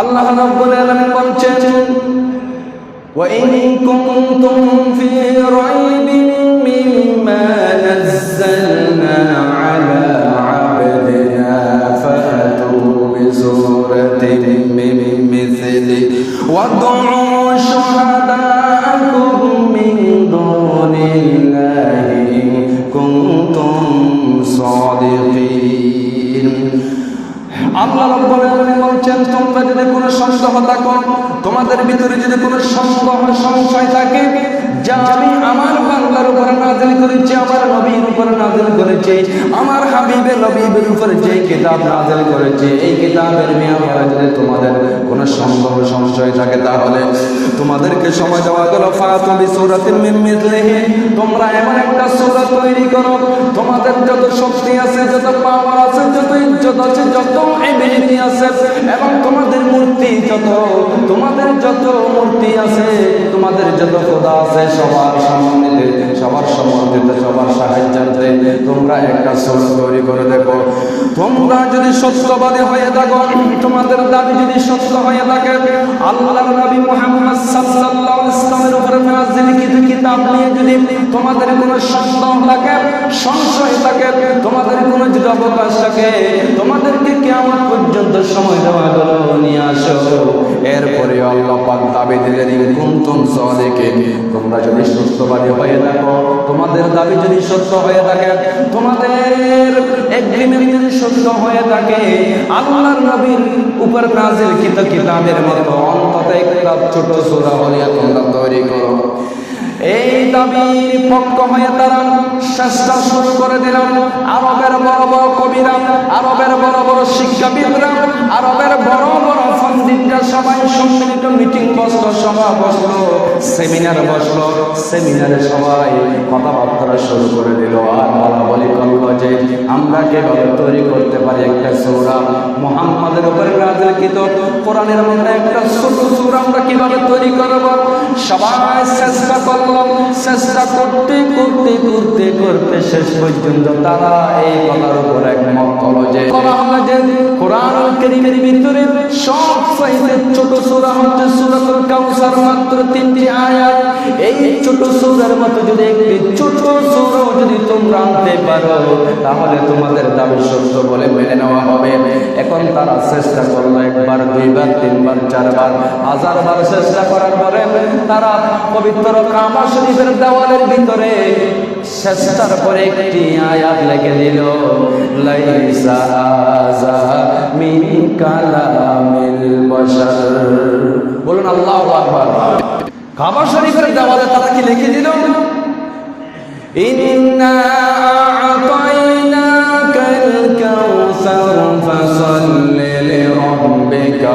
الله ربنا لم يقلت وإن كنتم في ريب مما نزلنا على عبدنا فأتوا بسورة من مثل وادعوا شهداءكم من دون الله كنتم صادقين الله ربنا لم বলছেন তোমরা যদি কোনো সন্দেহ থাকো, তোমাদের ভিতরে যদি কোনো সন্দেহ, সংশয় থাকে, যা আমি আমার বাংলার উপরে নাজিল করেছি, আমার নবীর উপরে নাজিল করেছি, আমার হাবিবের নবীর উপরে যে কিতাব নাজিল করেছে, এই কিতাবের ব্যাপারে যদি তোমাদের কোনো সন্দেহ, সংশয় থাকে, তাহলে তোমাদেরকে সময় দেওয়া গেল ফাতুবি সূরাতিন মিন মিথলিহি তোমরা এমন একটা সূরা তৈরি করো, তোমাদের যত শক্তি আছে, যত পাওয়ার যত যত এবিলিটি আছে এবং তোমাদের মূর্তি যত তোমাদের যত মূর্তি আছে তোমাদের যত খোদা আছে, সবার সম্মানিত সবার সম্মানিত সবার সাহায্যার্থে। তোমরা একটা সূরা তৈরি করে দেখো। তোমরা যদি সত্যবাদী হয়ে থাকো, তোমাদের দাবি যদি সত্য হয়ে থাকে, আল্লাহর নবী মুহাম্মদ সাল্লাল্লাহু ওয়াসাল্লামের উপরে নাযিল কিছু কিতাব নিয়ে যদি তোমাদের কোনো সন্দেহ থাকে, সংশয় থাকে, তোমাদের কোনো যদি অবকাশ থাকে তোমাদেরকে কিয়ামত পর্যন্ত সময় দেওয়া হলো নিয়ে আসো এরপরে তোমরা যদি হয়ে থাকো, তোমাদের দাবি যদি সত্য হয়ে থাকে, তোমাদের যদি সত্য হয়ে থাকে, আল্লাহর নবীর উপর নাজিল কিত কিতাবের মতো অন্তত ছোট সূরা হলে তোমরা তৈরি করো। এই দাবির পক্ষ হয়ে তারা চেষ্টা শুরু করে দিলাম। আরবের বড় বড় কবিরা, আরবের বড় বড় শিক্ষাবিদরা, আরবের বড় বড় পণ্ডিতরা সবাই সম্মিলিত মিটিং বসল, সভা বসল, সেমিনার বসল, সেমিনারে সবাই কথাবার্তা শুরু করে দিল। আর বলা বলি করল যে, আমরা কীভাবে তৈরি করতে পারি একটা সৌরা। মোহাম্মদের উপরে নাজিলকৃত কোরআনের মধ্যে একটা ছোট সূরা আমরা কীভাবে তৈরি করব? সবাই চেষ্টা চেষ্টা করতে করতে করতে করতে শেষ পর্যন্ত তারা এই কথার উপর একমত হলো যে তাহলে তোমাদের দাবি সত্য বলে মেনে নেওয়া হবে। এখন তারা চেষ্টা করল একবার, দুইবার, তিনবার, চারবার, হাজারবার চেষ্টা করার পরে তারা পবিত্র কামা শরীফের দেওয়ালের ভিতরে শেষটার পরে একটি আয়াত লেগে দিল বলুন, আল্লাহ আকবার। কাবা শরীফের দেওয়ালে তারা কি লিখে দিল? ইন্না আ'তাইনাকাল কাউসার রে লিরাব্বিকা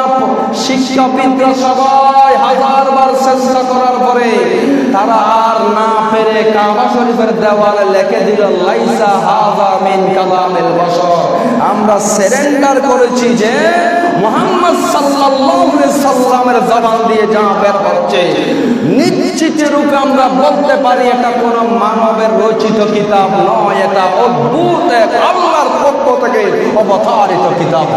সবাই হাজারবার পরে তারা আর না পেরে লিখে দিল আমরা সারেন্ডার করেছি যে মোহাম্মদ সাল্লামের জবান দিয়ে যা বের হচ্ছে। নিশ্চিত রূপে আমরা বলতে পারি এটা কোন মানবের রচিত কিতাব নয়, এটা অদ্ভুত এক আল্লাহর পক্ষ থেকে অবতারিত কিতাব।